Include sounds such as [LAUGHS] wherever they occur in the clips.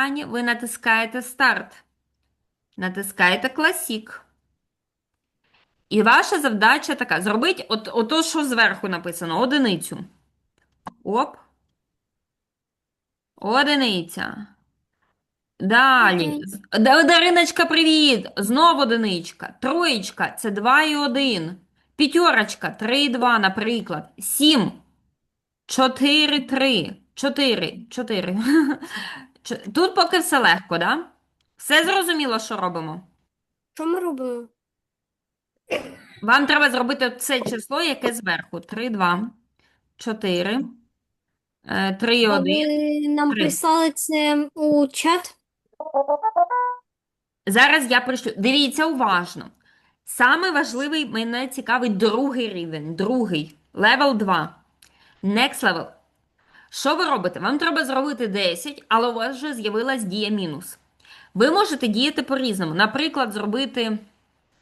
екрані ви натискаєте старт. Натискаєте класік. І ваша завдача така: зробіть от, ото, що зверху написано, одиницю. Оп. Одиниця. Далі. Дариночка, привіт! Знову одиничка. Троєчка це 2 і 1. П'ятерочка 3 і 2, наприклад. 7. 4, 3. 4. 4. Тут поки все легко, да? Все зрозуміло, що робимо? Що ми робимо? Вам треба зробити це число, яке зверху. 3, 2, 4, 3, 1. ви нам три. прислали це у чат? Зараз я пришлю. Дивіться уважно. Саме важливий мене цікавить другий рівень. Другий. Level 2. Next level. Що ви робите? Вам треба зробити 10, але у вас вже з'явилась дія мінус. Ви можете діяти по-різному. Наприклад, зробити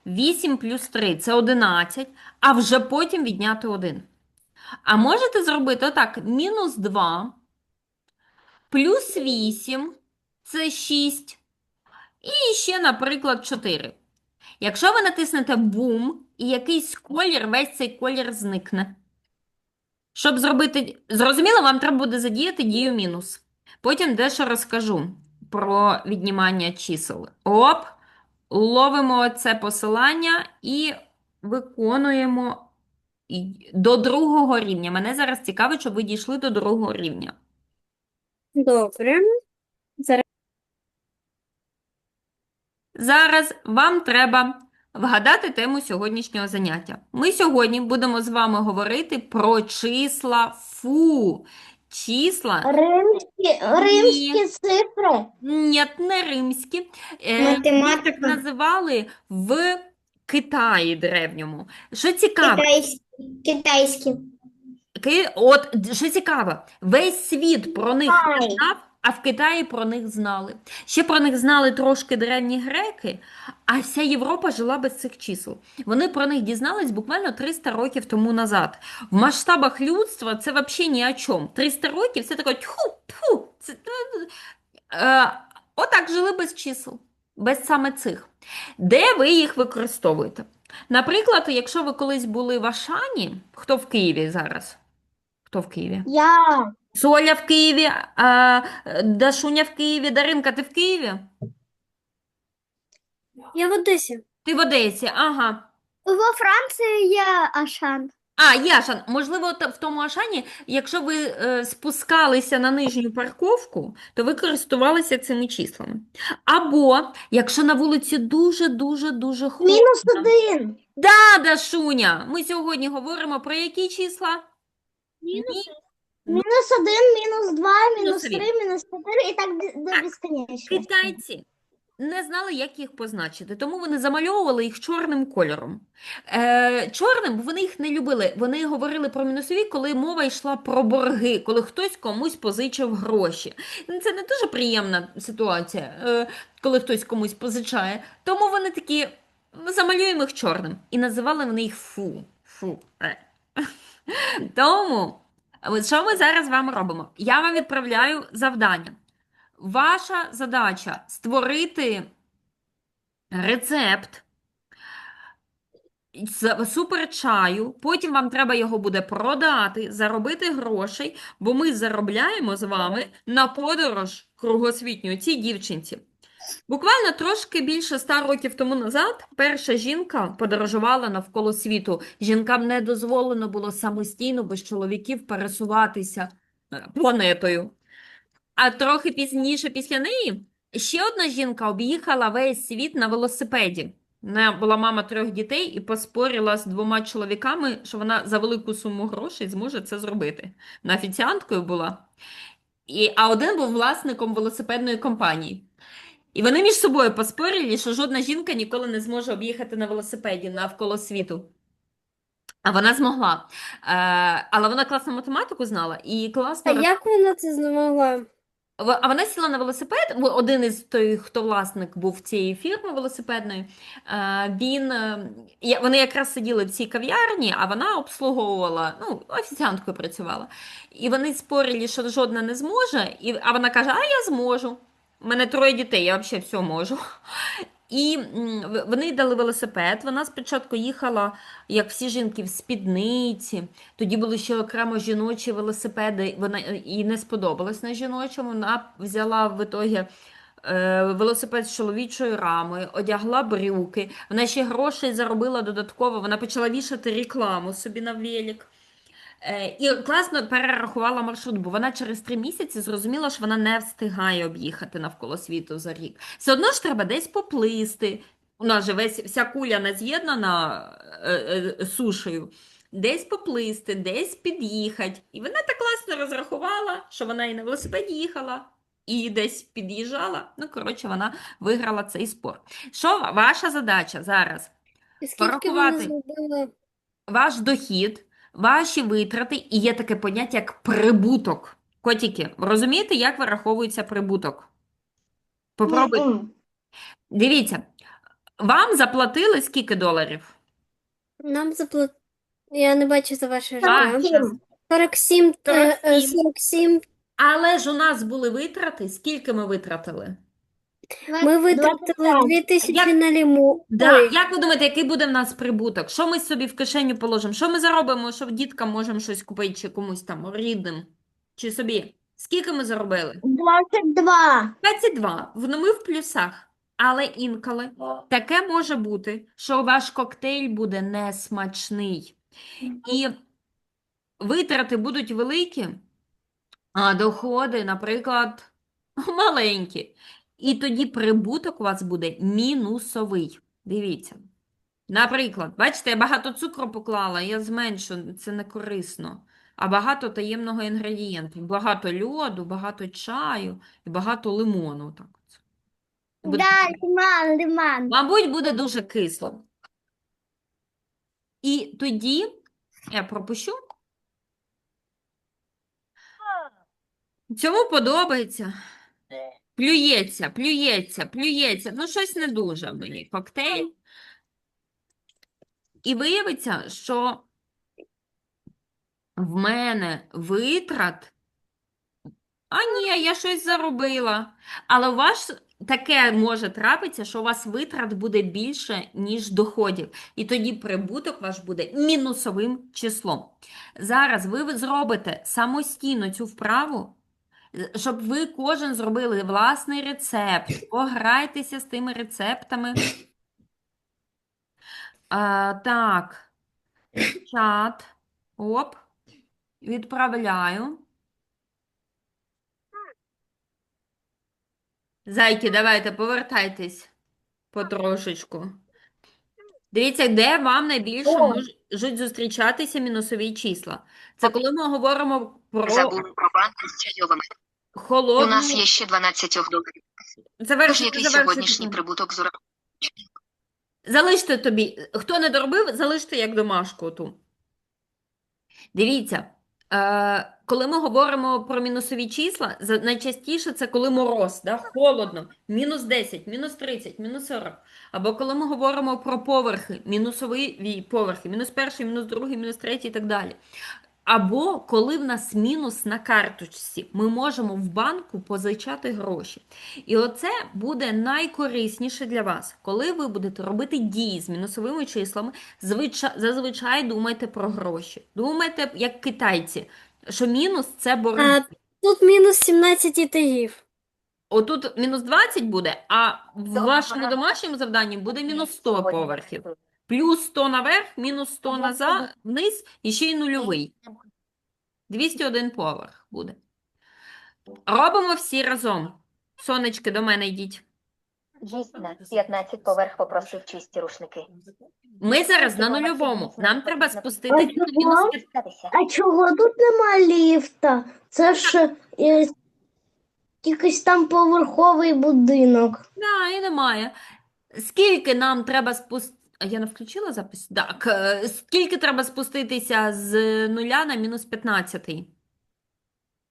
8 плюс 3 це 11, а вже потім відняти 1. А можете зробити отак: мінус 2, плюс 8 це 6, і ще, наприклад, 4. Якщо ви натиснете бум, і якийсь колір, весь цей колір зникне. Щоб зробити. Зрозуміло, вам треба буде задіяти дію мінус. Потім дещо розкажу про віднімання чисел. Оп, ловимо це посилання і виконуємо до другого рівня. Мене зараз цікавить, щоб ви дійшли до другого рівня. Добре. Зараз вам треба вгадати тему сьогоднішнього заняття. Ми сьогодні будемо з вами говорити про числа фу. Числа Римські, римські цифри. ні, не римські. Е, їх так називали в Китаї древньому. Що цікаво, Китайські. Китайські. Ки- От д- що цікаво, весь світ про них Китай. А в Китаї про них знали. Ще про них знали трошки древні греки, а вся Європа жила без цих чисел. Вони про них дізнались буквально 300 років тому назад. В масштабах людства це взагалі ні о чому. 300 років це таке тьху, тьху. Це, е, отак жили без чисел, без саме цих. Де ви їх використовуєте? Наприклад, якщо ви колись були в Ашані, хто в Києві зараз? Хто в Києві? Я. Соля в Києві, а, Дашуня в Києві, Даринка, ти в Києві? Я в Одесі. Ти в Одесі, ага. Во Франції є Ашан. А, Яшан, можливо, та- в тому Ашані, якщо ви е, спускалися на нижню парковку, то ви користувалися цими числами. Або, якщо на вулиці дуже-дуже-дуже холодно. Мінус один. Да, Дашуня, ми сьогодні говоримо про які числа? Мінус один, мінус два, мінус три, мінус чотири і так до- до безконечності. Китайці не знали, як їх позначити, тому вони замальовували їх чорним кольором. Е, чорним, бо вони їх не любили. Вони говорили про мінусові, коли мова йшла про борги, коли хтось комусь позичив гроші. Ну, Це не дуже приємна ситуація, е, коли хтось комусь позичає. Тому вони такі «Ми замалюємо їх чорним. І називали вони їх фу. Фу. е. [LAUGHS] Тому, от що ми зараз з вами робимо? Я вам відправляю завдання. Ваша задача створити рецепт з супер чаю. Потім вам треба його буде продати, заробити грошей, бо ми заробляємо з вами на подорож кругосвітню цій дівчинці. Буквально трошки більше ста років тому назад перша жінка подорожувала навколо світу. Жінкам не дозволено було самостійно без чоловіків пересуватися е, планетою. А трохи пізніше після неї ще одна жінка об'їхала весь світ на велосипеді. Вона була мама трьох дітей і поспорила з двома чоловіками, що вона за велику суму грошей зможе це зробити. Вона офіціанткою була. І, а один був власником велосипедної компанії. І вони між собою поспорили, що жодна жінка ніколи не зможе об'їхати на велосипеді навколо світу. А вона змогла. Е, але вона класну математику знала і класно А як вона це змогла? В- А вона сіла на велосипед. в- Один із той, хто власник був цієї фірми велосипедної. е, Він е, я- вони якраз сиділи в цій кав'ярні, а вона обслуговувала, ну, офіціанткою працювала. І вони спорили, що жодна не зможе. І, а вона каже: А я зможу. У мене троє дітей, я взагалі все можу. І вони дали велосипед. Вона спочатку їхала, як всі жінки, в спідниці. Тоді були ще окремо жіночі велосипеди. Вона е, їй не сподобалось на жіночому. Вона взяла в ітогі е, велосипед з чоловічою рамою, одягла брюки. Вона ще грошей заробила додатково. Вона почала вішати рекламу собі на велик. Е, І класно перерахувала маршрут, бо вона через три місяці зрозуміла, що вона не встигає об'їхати навколо світу за рік. Все одно ж треба десь поплисти. У нас же весь, вся куля не з'єднана е, е, сушею. Десь поплисти, десь під'їхати. І вона так класно розрахувала, що вона і на велосипеді їхала, і десь під'їжджала. Ну, коротше, вона виграла цей спор. Що ваша задача зараз? Скільки Порахувати. ваш дохід, ваші витрати, і є таке поняття як прибуток. Котики, розумієте, як вираховується прибуток? Попробуйте. М-м. Дивіться, вам заплатили скільки доларів? Нам заплат... Я не бачу за ваше Ваша. життя. 47, е, е, 47. 47. Але ж у нас були витрати. Скільки ми витратили? Ми витратили 2000 Як- на ліму. Да. Ой, Як ви думаєте, який буде в нас прибуток? Що ми собі в кишеню положимо? Що ми заробимо, що діткам можемо щось купити, чи комусь там рідним, чи собі? Скільки ми заробили? 22. 22. Воно ми в плюсах. Але інколи таке може бути, що ваш коктейль буде несмачний. І витрати будуть великі, а доходи, наприклад, [LAUGHS] маленькі. І тоді прибуток у вас буде мінусовий. Дивіться. Наприклад, бачите, я багато цукру поклала, я зменшу, це не корисно. А багато таємного інгредієнту. Багато льоду, багато чаю і багато лимону. Так. Буде Да, лиман, лиман. Мабуть, буде дуже кисло. І тоді я пропущу. Цьому подобається. Плюється, плюється, плюється. Ну, щось не дуже мені коктейль. І виявиться, що в мене витрат. А ні, я щось заробила. Але у вас таке може трапитися, що у вас витрат буде більше, ніж доходів. І тоді прибуток ваш буде мінусовим числом. Зараз ви зробите самостійно цю вправу, щоб ви кожен зробили власний рецепт, пограйтеся з тими рецептами. А, так, чат. Оп. Відправляю. Зайки, давайте, повертайтесь потрошечку. Дивіться, де вам найбільше можуть зустрічатися мінусові числа. Це коли ми говоримо про Забули про банки з чайовими. У нас є ще 12 доларів. Тож який завершуйте. сьогоднішній прибуток з урахуванням? Залиште тобі. Хто не доробив, залиште як домашку ту. Дивіться, е, коли ми говоримо про мінусові числа, найчастіше це коли мороз, да, холодно, мінус 10, мінус 30, мінус 40. Або коли ми говоримо про поверхи, мінусові поверхи, мінус перший, мінус другий, мінус третій і так далі. Або коли в нас мінус на карточці, ми можемо в банку позичати гроші. І оце буде найкорисніше для вас. Коли ви будете робити дії з мінусовими числами, зазвичай думайте про гроші. Думайте, як китайці, що мінус це борги. А тут мінус 17 ітагів. Отут мінус 20 буде, а в вашому домашньому завданні буде мінус 100 поверхів. Плюс 100 наверх, мінус 100 назад, вниз і ще й нульовий. 201 поверх буде. Робимо всі разом. Сонечки, до мене йдіть. Дійсно, 15 поверх попросив чисті рушники. Ми зараз на нульовому. Нам треба спуститися до мінус 5. А чого тут нема ліфта? Це ж е, якийсь там поверховий будинок. Да, і немає. Скільки нам треба спуститися? А я не включила запис? Так. е, Скільки треба спуститися з нуля на мінус 15?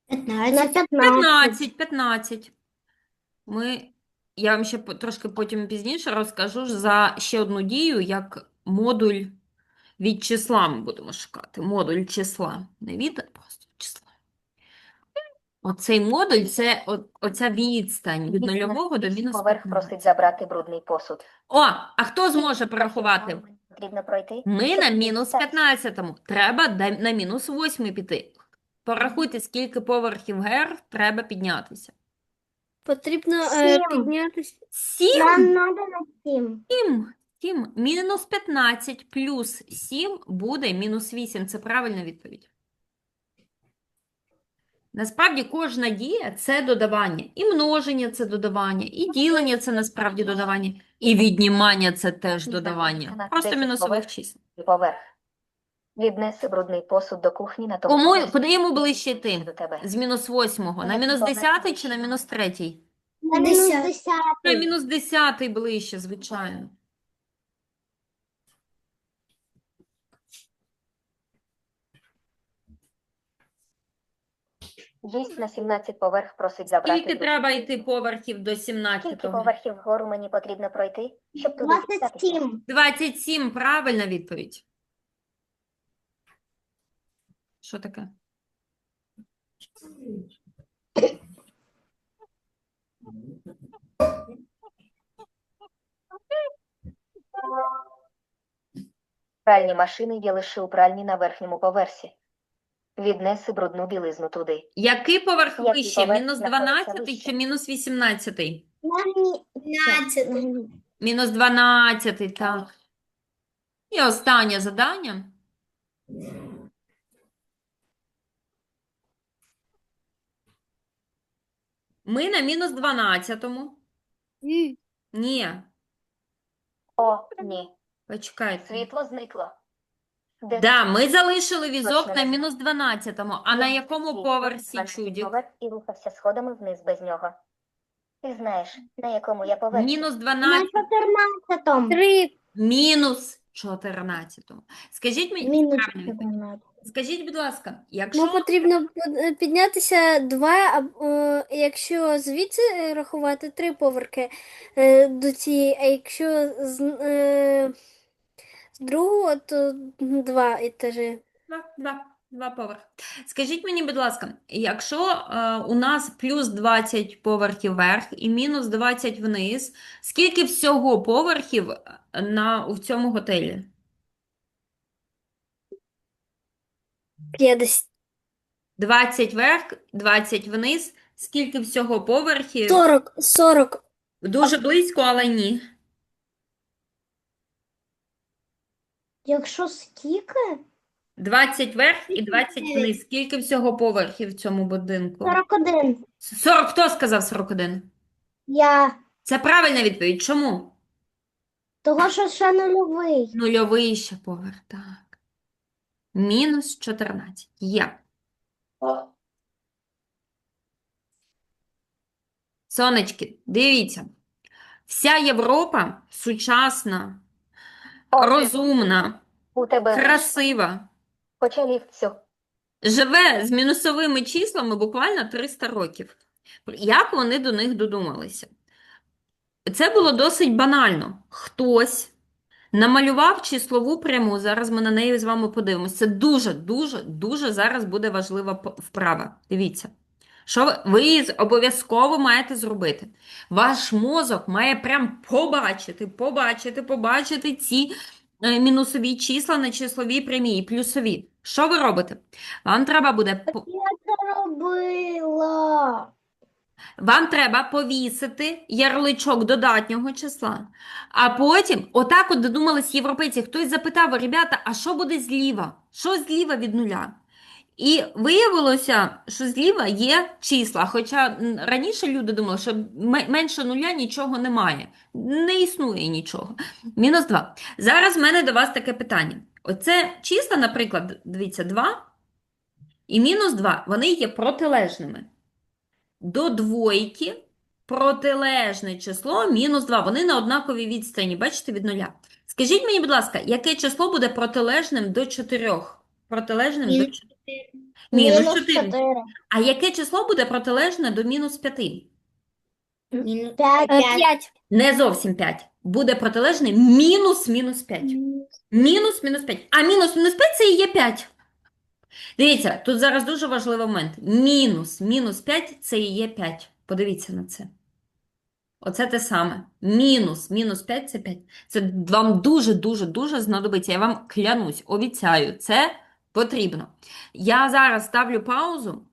15. 15, 15. Ми, я вам ще по- трошки потім пізніше розкажу ж за ще одну дію, як модуль від числа ми будемо шукати. Модуль числа. Не від. Оцей модуль це о- оця відстань від нульового до мінус поверх 15. просить забрати брудний посуд. О, а хто зможе порахувати? Потрібно пройти. Ми на мінус дістатися. 15-му. Треба да- на мінус 8 піти. Порахуйте, скільки поверхів вверх треба піднятися. Потрібно е, Сім. піднятися. 7? Треба на сім. 7. 7. Мінус 15 плюс 7 буде мінус 8. Це правильна відповідь. Насправді кожна дія – це додавання. І множення – це додавання, і ділення – це насправді додавання, і віднімання – це теж додавання. Просто мінусових чисел. Поверх. Віднеси брудний посуд до кухні на тому Кому, куди йому ближче йти? До тебе. З мінус 8 на Ну, мінус. 10 чи на мінус 3? На мінус Десят. На десятий. мінус 10 ближче, звичайно. Гість на 17 поверх просить забрати. Скільки треба йти поверхів до Скільки 17-го? поверхів вгору мені потрібно пройти, щоб туди дістатися? 27. 27, правильна відповідь. Що таке? Пральні машини є лише у пральні на верхньому поверсі. Віднеси брудну білизну туди. Який поверх Який вище? поверх Мінус знаходиться 12 вище? чи мінус 18? На мі- Мінус 12, так. І останнє завдання. Ми на мінус 12-му. Ні, О, ні. почекайте. Світло зникло. Де Да, ми залишили візок на мінус 12-му. А на якому поверсі 12 чудік? поверх і рухався сходами вниз без нього. Ти знаєш, на якому я поверсі? Мінус На 12, 14. Три. мінус 14. Скажіть мені, Мінус правильно 14. Скажіть, будь ласка, якщо Ну, потрібно під- піднятися два, а е, якщо звідси е, рахувати три поверхи е, до цієї, а якщо з, е, другого, то два етажі. Два, два, два поверхи. Скажіть мені, будь ласка, якщо е, у нас плюс 20 поверхів вверх і мінус 20 вниз, скільки всього поверхів на, в цьому готелі? 50. 20 вверх, 20 вниз. Скільки всього поверхів? 40. 40. Дуже близько, але ні. Якщо скільки? 20 вверх і 20 вниз. Скільки всього поверхів в цьому будинку? 41. 40, хто сказав 41? Я. Це правильна відповідь. Чому? Того, що ще нульовий. Нульовий ще поверх, так. Мінус 14. Є. Сонечки, дивіться. Вся Європа сучасна, розумна, у тебе красива, хоча ліфт цю. живе з мінусовими числами буквально 300 років. Як вони до них додумалися? Це було досить банально. Хтось намалював числову пряму, зараз ми на неї з вами подивимося. Це дуже, дуже, дуже зараз буде важлива вправа. Дивіться. Що ви, обов'язково маєте зробити? Ваш мозок має прям побачити, побачити, побачити ці е, мінусові числа на числовій прямій і плюсові. Що ви робите? Вам треба буде Я це робила. Вам треба повісити ярличок додатнього числа. А потім, отак от додумались європейці, хтось запитав, ребята, а що буде зліва? Що зліва від нуля? І виявилося, що зліва є числа. Хоча раніше люди думали, що менше нуля нічого немає. Не існує нічого. Мінус 2. Зараз в мене до вас таке питання. Оце числа, наприклад, дивіться, 2 і мінус 2, вони є протилежними. До двойки протилежне число мінус 2. Вони на однаковій відстані, бачите, від нуля. Скажіть мені, будь ласка, яке число буде протилежним до 4? Протилежним до 4. Мінус Мінус 4. 4. А яке число буде протилежне до мінус 5? 5. Е, Не зовсім 5. Буде протилежне мінус мінус 5. Мінус мінус 5. А мінус мінус 5 це і є 5. Дивіться, тут зараз дуже важливий момент. Мінус, мінус 5 це і є 5. Подивіться на це. Оце те саме. Мінус, мінус 5 це 5. Це вам дуже-дуже-дуже знадобиться. Я вам клянусь, обіцяю, це потрібно. Я зараз ставлю паузу.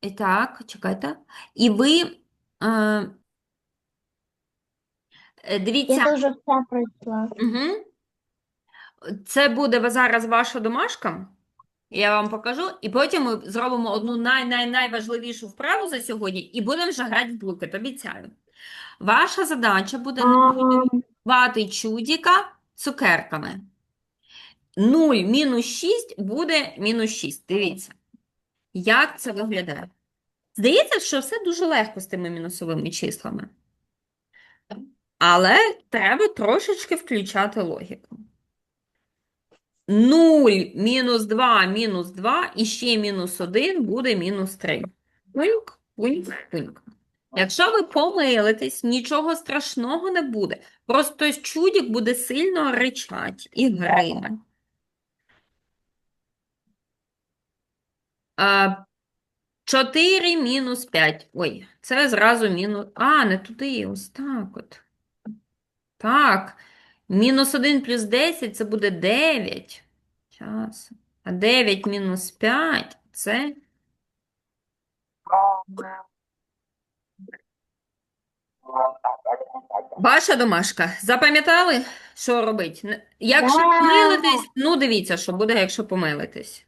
І так, чекайте. І ви е, е, дивіться. Я теж все пройшла. Угу. Це буде зараз ваша домашка. Я вам покажу, і потім ми зробимо одну най-най-найважливішу вправу за сьогодні і будемо вже грати в блукет, обіцяю. Ваша задача буде нагодувати чудіка цукерками. 0 мінус 6 буде мінус 6. Дивіться, як це виглядає. Здається, що все дуже легко з тими мінусовими числами. Але треба трошечки включати логіку. 0 мінус 2 мінус 2 і ще мінус 1 буде мінус 3. Пуньк, пуньк, пуньк. Якщо ви помилитесь, нічого страшного не буде. Просто чудік буде сильно ричать і гриме. 4 мінус 5. Ой, це зразу мінус. А, не туди, ось так от. Так. Мінус 1 плюс 10 це буде 9. Час. А 9 мінус 5 це. Ваша домашка. Запам'ятали, що робить? Якщо Да. помилитесь, ну дивіться, що буде, якщо помилитесь.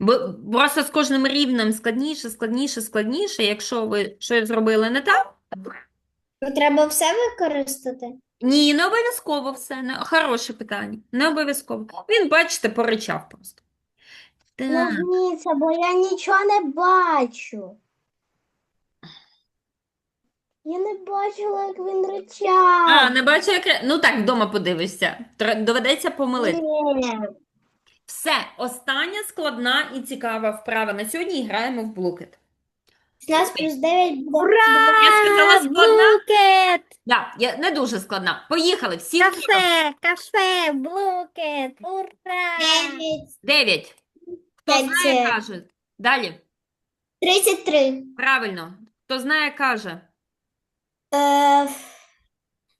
Бо просто з кожним рівнем складніше, складніше, складніше. Якщо ви щось зробили не так, Треба все використати? ні, не обов'язково все. Не... Хороше питання. Не обов'язково. Він, бачите, поричав просто. Так. Нагніться, бо я нічого не бачу. Я не бачила, як він ричав. А, не бачу, як... Ну так, вдома подивишся. Доведеться помилити. Ні. Все, остання складна і цікава вправа. На сьогодні граємо в блукет. 16 плюс 9 буде Ура! Я сказала складна? Блукет! Да, я не дуже складна. Поїхали, всі Кафе, кафе, блукет, ура! 9. Хто П'ять, знає, каже. Далі. 33. Правильно. Хто знає, каже. Е,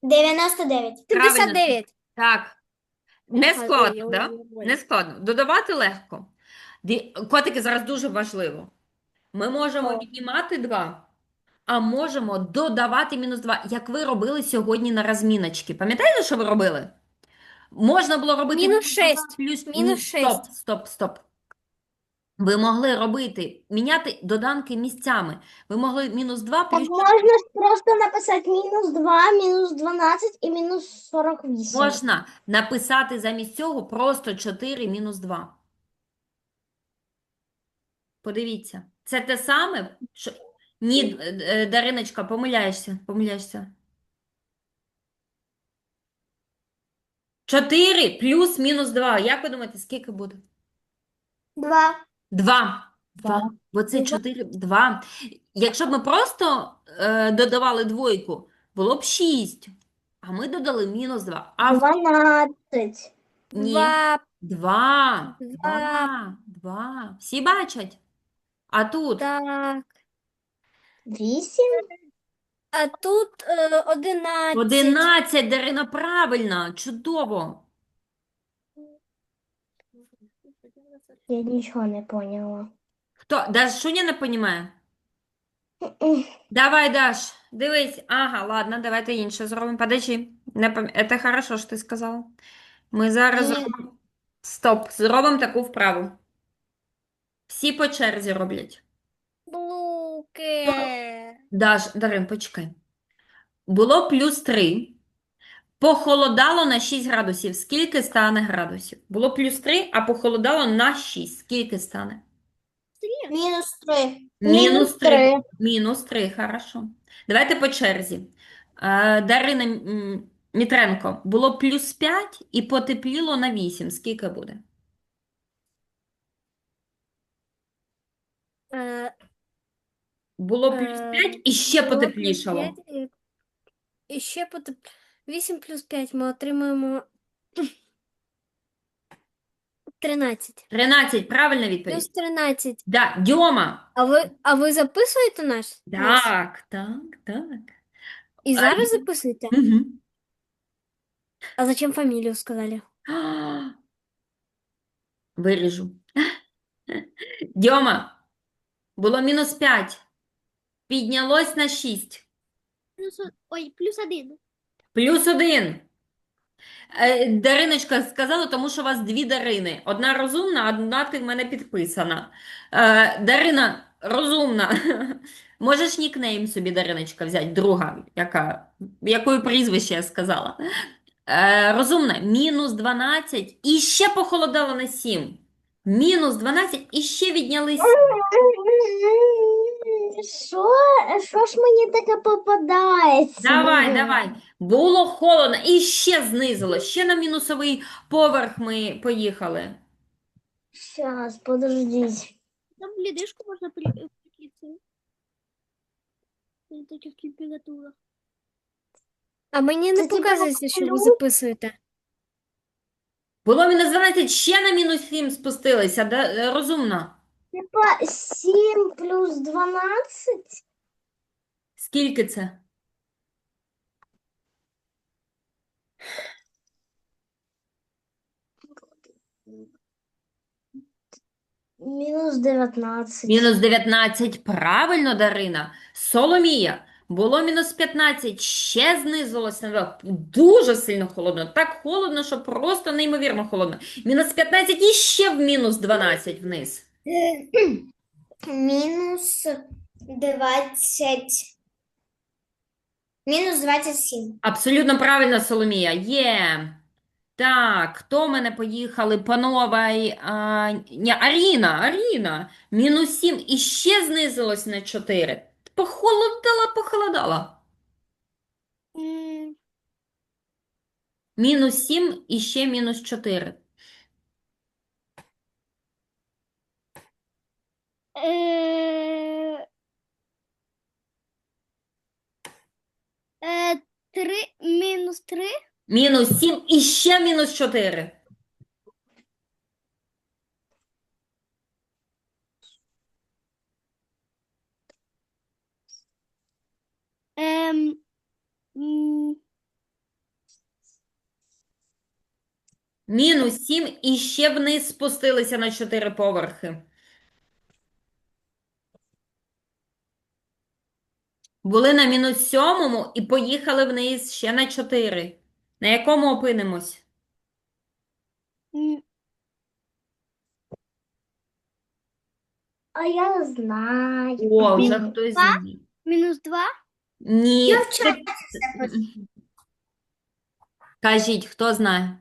99. Правильно. Так. Не складно, да? Не складно. Додавати легко. Котики, зараз дуже важливо. Ми можемо піднімати віднімати 2, а можемо додавати мінус 2, як ви робили сьогодні на розміночці. Пам'ятаєте, що ви робили? Можна було робити Мінус 6. плюс Мінус 6. Стоп, стоп, стоп. Ви могли робити, міняти доданки місцями. Ви могли мінус 2 Так плюс можна ж просто написати мінус 2, мінус 12 і мінус 48. Можна написати замість цього просто 4 мінус 2. Подивіться. Це те саме, що... Ні, е, е, Дариночка, помиляєшся, помиляєшся. 4 плюс мінус 2. Як ви думаєте, скільки буде? 2. 2. 2. Два. Бо це Два. Якщо б ми просто е, додавали двойку, було б 6. А ми додали мінус 2. А в 12. ні. Два. Два. Два. Два. Всі бачать? А тут Так. 8. А тут е, 11. 11, Дарина, правильно. Чудово. Я нічого не поняла. Хто? Даш, Шуня не розуміє? Давай, Даш, дивись. Ага, ладно, давайте інше зробимо. Подожди. Не пам... Это хорошо, що ти сказала. Ми зараз Ні. зробимо... Стоп, зробимо таку вправу. Всі по черзі роблять. Блукет. Даш, Дарин, почекай. Було плюс 3. Похолодало на 6 градусів. Скільки стане градусів? Було плюс 3, а похолодало на 6. Скільки стане? Мінус 3. Мінус 3. 3. Мінус 3, хорошо. Давайте по черзі. Е, Дарина Мітренко, було плюс 5 і потепліло на 8. Скільки буде? Е, Було плюс Е, 5 і ще потеплішало. і- ще потеп... 8 плюс 5 ми отримаємо 13. 13, правильна відповідь. Плюс 13. Да, Дьома. А ви, а ви записуєте наш? нас? Так, так, так. І зараз записуєте? Угу. А зачем фамілію сказали? [GASPS] Виріжу. [GASPS] Дьома, було мінус 5. Піднялось на 6. Ой, плюс один. Плюс 1. Дариночка сказала, тому що у вас дві Дарини. Одна розумна, одна ти в мене підписана. Е, Дарина розумна. [LAUGHS] Можеш нікнейм собі, Дариночка, взяти, друга, яка, якою прізвище я сказала. Е, розумна, мінус 12 і ще похолодало на 7. Мінус 12 і ще віднялись. [LAUGHS] Що, що ж мені таке попадається? Давай, давай. Було холодно і ще знизило. Ще на мінусовий поверх ми поїхали. Щас, подождіть. Там ледышку можна прикріпити. При таких температурах. А мені не Це показується, що ви записуєте. Було мінус 12, ще на мінус 7 спустилися. Да, розумно. Типа 7 плюс 12? Скільки це? Мінус 19. Мінус 19. Правильно, Дарина. Соломія. Було мінус 15, ще 2. Дуже сильно холодно. Так холодно, що просто неймовірно холодно. Мінус 15 і ще в мінус 12 вниз. Мінус 20. Мінус 27. Абсолютно правильно, Соломія. Є. Так, хто в мене поїхали? Панова, й, а, ні, Аріна, Аріна. Мінус 7 і ще знизилось на 4. Похолодала, похолодала. Мінус 7 і ще мінус 4. Е, е, Три, мінус три. Мінус 7 і ще мінус 4. Ем, м, Мінус 7 і ще вниз спустилися на 4 поверхи. Були на мінус 7 і поїхали вниз ще на 4. На якому опинимось? А я знаю. О, вже Мінус хтось два? знає. мінус два. Ні. Я це- вчора Кажіть, хто знає?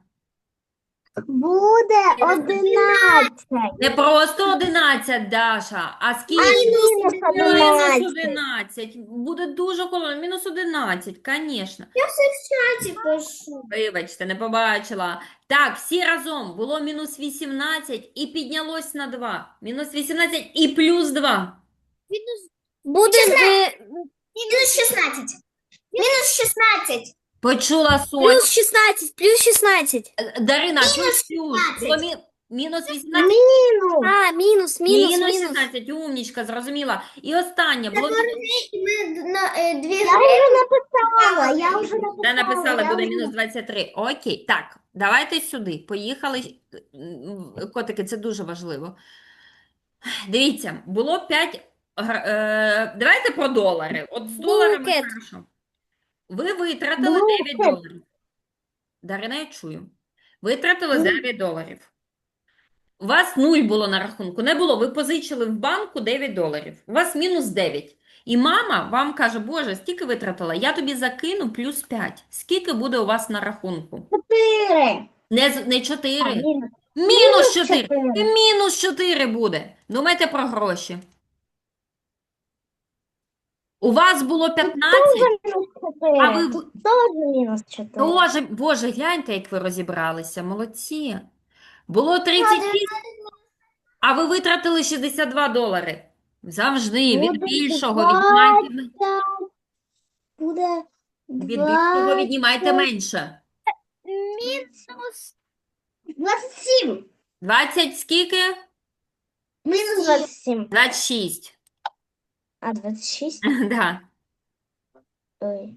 Буде 11. Не просто 11, Даша, а скільки? Мінус Мінус 11. 11. Буде дуже холодно. Мінус 11, звісно. Я все в чаті пишу. Вибачте, не побачила. Так, всі разом було мінус 18 і піднялось на 2. Мінус 18 і плюс 2. Буде Мінус 16. Мінус 16. Почула Сонь. плюс 16, плюс 16. Е, Дарина, плюс плюс. 16. Було мі... мінус 18, Мінус. А, мінус, мінус, мінус мінус. 16. Умнічка, зрозуміла. І останнє було... Ми на е, дві Я вже написала, я вже написала. Та написали, я буде вже- мінус 23. Окей, так, давайте сюди. Поїхали. М, Котики, це дуже важливо. Дивіться, було 5. Е, давайте про долари. От з доларами Букет. хорошо. Ви витратили 9 доларів. Дарина, я чую. Витратили 9 доларів. У вас нуль було на рахунку. Не було. Ви позичили в банку 9 доларів. У вас мінус 9. І мама вам каже, Боже, стільки витратила, я тобі закину плюс 5. Скільки буде у вас на рахунку? Чотири. Не, з- не А, 4. мінус. Мінус 4. Мінус 4 буде. Думайте про гроші. У вас було 15, а ви... чотири. Тоже мінус чотири. Боже, Боже, гляньте, як ви розібралися. Молодці. Було 36, а ви витратили 62 долари. Завжди від Буде більшого віднімайте, Буде від більшого віднімайте менше. Мінус. 27. 20 скільки? Мінус 27. 26. А, 26? [LAUGHS] Да. Ой.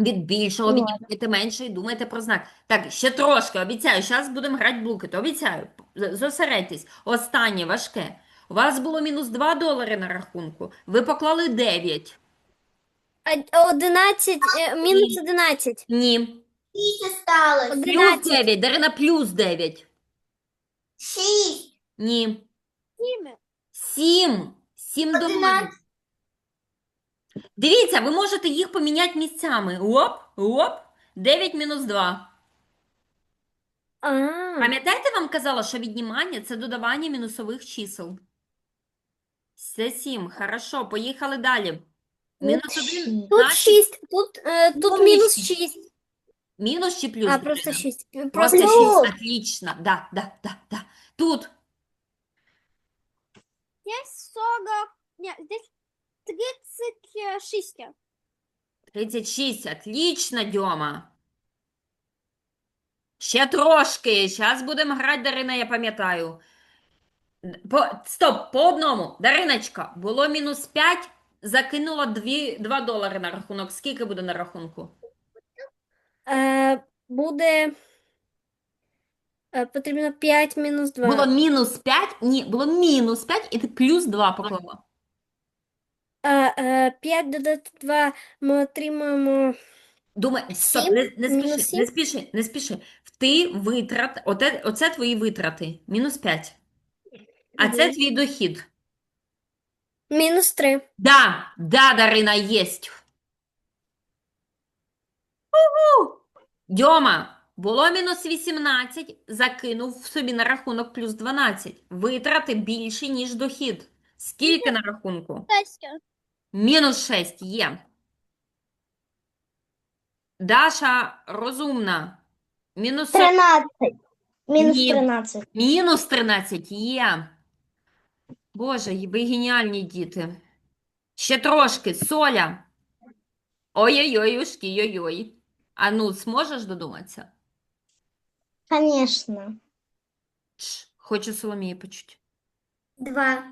Від більшого Ну, віднімайте менше і думайте про знак. Так, ще трошки, обіцяю, зараз будемо грати блукет, обіцяю. З- Зосередьтесь. Останнє важке. У вас було мінус 2 долари на рахунку. Ви поклали 9. А- 11, е, мінус 11. Ні. 6 осталось. Плюс 11. 9. Дарина, плюс 9. 6. Ні. 7. 7 доларів. 11. Дивіться, ви можете їх поміняти місцями. Оп, оп. 9 мінус 2. А, Пам'ятаєте, вам казала, що віднімання – це додавання мінусових чисел. Це 7. Хорошо, поїхали далі. Мінус 1, Тут тут 6, тут, е, тут Ну, мінус 6. мінус чи плюс? А, просто 6. Просто Просто 6. 6. Отлично. Да, да, да, да. Тут Здесь 40, нет, здесь 36. 36. Отлично, Дьома. Ще трошки. Зараз будемо грати, Дарина, я пам'ятаю. По, стоп, по одному. Дариночка, було мінус 5, закинула 2, 2 долари на рахунок. Скільки буде на рахунку? Е, буде, е, потрібно 5 мінус 2. Було мінус 5? Ні, було мінус 5 і ти плюс 2 поклала. Е, е, 5 додати 2 ми отримаємо Думай, стоп, Сім? не, не Мінус спіши, сім? не спіши, не спіши. Ти витрат, оте, оце твої витрати, мінус 5. А це твій дохід. мінус 3. Да, да, Дарина, єсть. Угу. Дьома, було мінус 18, закинув собі на рахунок плюс 12. Витрати більші, ніж дохід. Скільки на рахунку? Мінус 6 є. Даша розумна. Мінус 13. Мінус Ні. 13. Мінус 13 є. Боже, ви геніальні діти. Ще трошки. Соля. Ой-ой-ой, ушки, ой-ой. А ну, зможеш додуматися? Конечно. Тш, хочу Соломії почути. 2.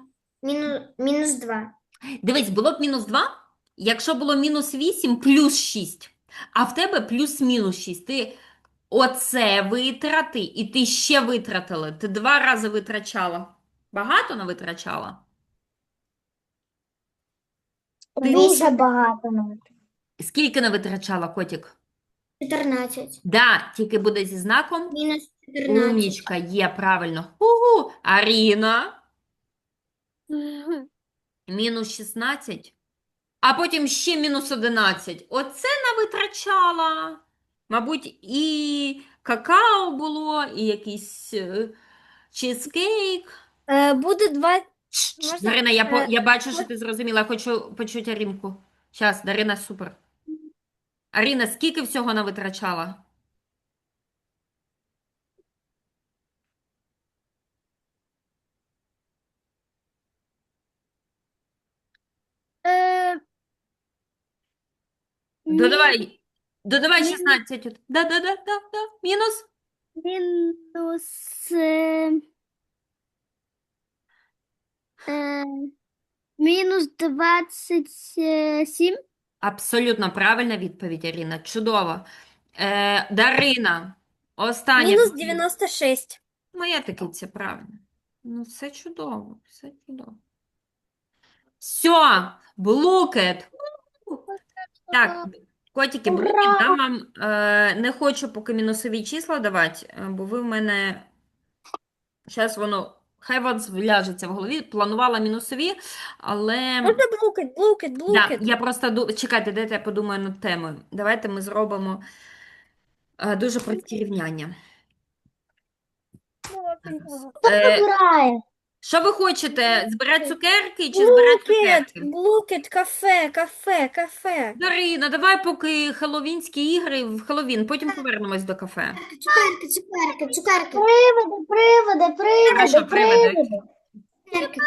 Мінус, мінус 2. Дивись, було б мінус 2, якщо було мінус 8, плюс 6. А в тебе плюс-мінус 6. Ти оце витрати, і ти ще витратила. Ти два рази витрачала. Багато не витрачала? Дуже багато навіть. Скільки не витрачала, котик? 14. Да, тільки буде зі знаком. Мінус 14. Умнічка, є, правильно. Угу. Аріна, [LAUGHS] мінус 16. А потім ще мінус 11. Оце навитрачала. Мабуть, і какао було, і якийсь е, чизкейк. Е, буде 2. Чш, чш, Можна, Дарина, я, по, е, я бачу, що ти зрозуміла. Я хочу почути Арінку. Зараз, Дарина, супер. Аріна, скільки всього навитрачала? Е, Додавай, додавай Мі- 16. от. Да, да, да, да, да. Мінус. Мінус. Е, е, мінус 27. Абсолютно правильна відповідь, Аріна. Чудово. Е, Дарина, останнє. Мінус питання. 96. Моя таки це правильно. Ну, все чудово, все чудово. Все, блукет. Так, котики, Ура! дам вам. Е, не хочу поки мінусові числа давати, е, бо ви в мене. Зараз воно. Хай вас вляжеться в голові. Планувала мінусові, але. Можна блукать, блукать, Да, блукать. я просто ду- чекайте, дайте я подумаю над темою. Давайте ми зробимо е, дуже прості рівняння. Е, Грає. Що ви хочете? Збирати цукерки чи збирати Блукет, цукерки? блукет, кафе, кафе, кафе. Дарина, давай поки Хеловінські ігри в Хеловін, потім повернемось до кафе. Цукерки, цукерки, цукерки. Приводи, приводи, приводи, Хорошо. Цукерки,